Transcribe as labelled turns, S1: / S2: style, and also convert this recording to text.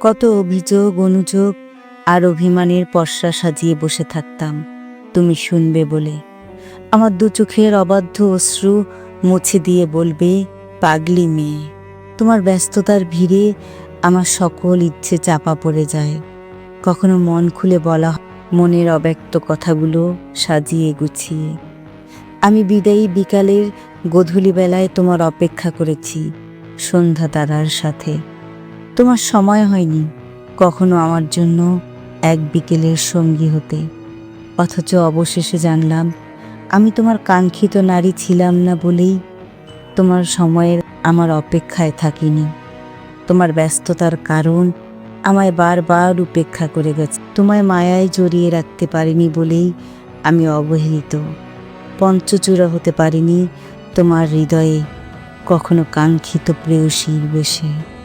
S1: কত অভিযোগ, অনুযোগ আর অভিমানের পর্ষা সাজিয়ে বসে থাকতাম। তুমি শুনবে বলে। আমার দু চোখের অবাধ্য অশ্রু মুছে দিয়ে বলবে, পাগলি মেয়ে, তোমার ব্যস্ততার ভিড়ে আমার সকল ইচ্ছে চাপা পড়ে যায়। কখনো মন খুলে বলা, মনের অব্যক্ত কথাগুলো সাজিয়ে গুছিয়ে। আমি বিদায়ী বিকালের গধূলি বেলায় তোমার অপেক্ষা করেছি সন্ধ্যা তারার সাথে। তোমার সময় হয়নি কখনো আমার জন্য এক বিকেলের সঙ্গী হতে। অথচ অবশেষে জানলাম, আমি তোমার কাঙ্ক্ষিত নারী ছিলাম না বলেই তোমার সময়ের আমার অপেক্ষায় থাকিনি। তোমার ব্যস্ততার কারণ আমায় বারবার উপেক্ষা করে গেছে। তোমায় মায়ায় জড়িয়ে রাখতে পারিনি বলেই আমি অবহেলিত। পঞ্চচূড়া হতে পারিনি তোমার হৃদয়ে কখনো কাঙ্ক্ষিত প্রেয়সীর বেশে।